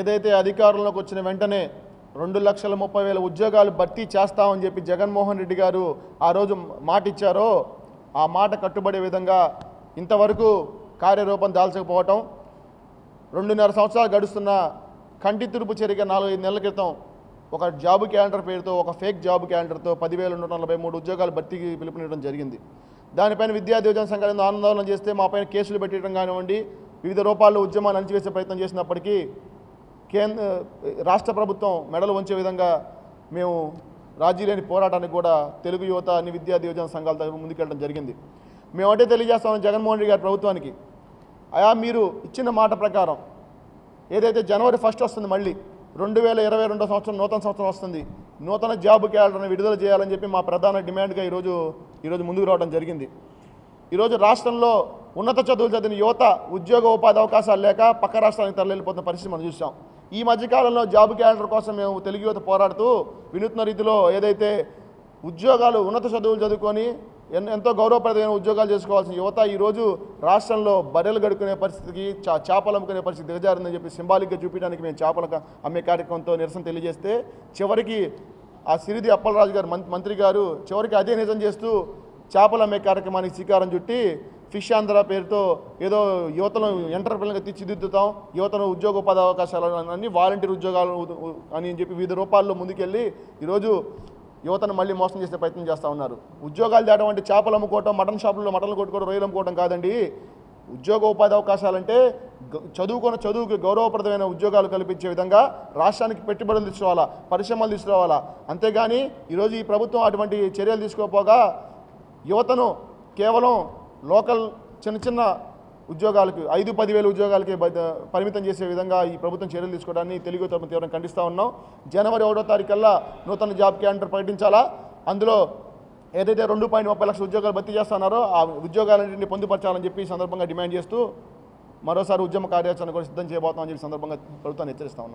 ఏదైతే అధికారంలోకి వచ్చిన వెంటనే రెండు లక్షల ముప్పై వేల ఉద్యోగాలు భర్తీ చేస్తామని చెప్పి జగన్మోహన్ రెడ్డి గారు ఆ రోజు మాట ఇచ్చారో ఆ మాట కట్టుబడే విధంగా ఇంతవరకు కార్యరూపం దాల్చకపోవటం రెండున్నర సంవత్సరాలు గడుస్తున్న కంటి తిరుపు చేరిక నాలుగైదు నెలల క్రితం ఒక జాబ్ క్యాలెండర్ పేరుతో ఒక ఫేక్ జాబ్ క్యాలెండర్తో పదివేల నూట నలభై మూడు ఉద్యోగాలు భర్తీకి పిలుపునివ్వడం జరిగింది. దానిపైన విద్యా దివజన సంఘాలను ఆందోళన చేస్తే మాపైన కేసులు పెట్టడం కానివ్వండి వివిధ రూపాల్లో ఉద్యమాన్ని అణచివేసే ప్రయత్నం చేసినప్పటికీ కేంద్ర రాష్ట్ర ప్రభుత్వం మెడలు వంచే విధంగా మేము రాజీ లేని పోరాటానికి కూడా తెలుగు యువత అన్ని విద్యా దివజన సంఘాల తరఫున ముందుకెళ్ళడం జరిగింది. మేము అంటే తెలియజేస్తామని జగన్మోహన్ రెడ్డి గారి ప్రభుత్వానికి అయా మీరు ఇచ్చిన మాట ప్రకారం ఏదైతే జనవరి ఫస్ట్ వస్తుంది మళ్ళీ రెండు వేల ఇరవై రెండో సంవత్సరం నూతన సంవత్సరం వస్తుంది నూతన జాబ్ క్యాలెండర్ని విడుదల చేయాలని చెప్పి మా ప్రధాన డిమాండ్గా ఈరోజు ఈరోజు ముందుకు రావడం జరిగింది. ఈరోజు రాష్ట్రంలో ఉన్నత చదువులు చదివిన యువత ఉద్యోగ ఉపాధి అవకాశాలు లేక పక్క రాష్ట్రానికి తరలిపోతున్న పరిస్థితి మనం చూసాం. ఈ మధ్యకాలంలో జాబ్ క్యాలెండర్ కోసం మేము తెలుగు యువత పోరాడుతూ వినూత్న రీతిలో ఏదైతే ఉద్యోగాలు ఉన్నత చదువులు చదువుకొని ఎన్- ఎంతో గౌరవప్రదమైన ఉద్యోగాలు చేసుకోవాల్సిన యువత ఈరోజు రాష్ట్రంలో బర్రెలు గడుకునే పరిస్థితికి చా చేపలు అమ్ముకునే పరిస్థితి దిగజారిందని చెప్పి సింబాలిక్గా చూపించడానికి మేము చేపల అమ్మే కార్యక్రమంతో నిరసన తెలియజేస్తే చివరికి ఆ సిరిది అప్పలరాజు గారు మంత్రి గారు చివరికి అదే నిజం చేస్తూ చేపలు అమ్మే కార్యక్రమానికి శ్రీకారం చుట్టి ఫిష్ ఆంధ్ర పేరుతో ఏదో యువతను ఎంటర్ప్రినర్గా తీర్చిదిద్దుతాం యువతను ఉద్యోగ ఉపాధి అవకాశాలు అన్ని వాలంటీర్ ఉద్యోగాలు అని చెప్పి వివిధ రూపాల్లో ముందుకెళ్ళి ఈరోజు యువతను మళ్ళీ మోసం చేసే ప్రయత్నం చేస్తూ ఉన్నారు. ఉద్యోగాలు తేవడం అంటే చేపలు అమ్ముకోవటం మటన్ షాపుల్లో మటన్లు కొట్టుకోవడం రొయ్యలు అమ్ముకోవడం కాదండి. ఉద్యోగ ఉపాధి అవకాశాలంటే గ- చదువుకున్న చదువుకి గౌరవప్రదమైన ఉద్యోగాలు కల్పించే విధంగా రాష్ట్రానికి పెట్టుబడులు తీసుకోవాలా పరిశ్రమలు తీసుకురావాలా అంతేగాని ఈరోజు ఈ ప్రభుత్వం అటువంటి చర్యలు తీసుకోపోగా యువతను కేవలం లోకల్ చిన్న చిన్న ఉద్యోగాలకు ఐదు పదివేల ఉద్యోగాలకి పరిమితం చేసే విధంగా ఈ ప్రభుత్వం చర్యలు తీసుకోవడాన్ని తెలుగు తరపు తీవ్రంగా ఖండిస్తూ ఉన్నాం. జనవరి ఒకటో తారీఖల్లా నూతన జాబ్ క్యాలెండర్ ప్రకటించాలా? అందులో ఏదైతే రెండు పాయింట్ ముప్పై లక్షల ఉద్యోగాలు భర్తీ చేస్తున్నారో ఆ ఉద్యోగాలన్నింటినీ పొందుపరచాలని చెప్పి ఈ సందర్భంగా డిమాండ్ చేస్తూ మరోసారి ఉద్యమ కార్యాచరణ కూడా సిద్ధం చేయబోతామని చెప్పి సందర్భంగా ప్రభుత్వాన్ని హెచ్చరిస్తా ఉన్నాం.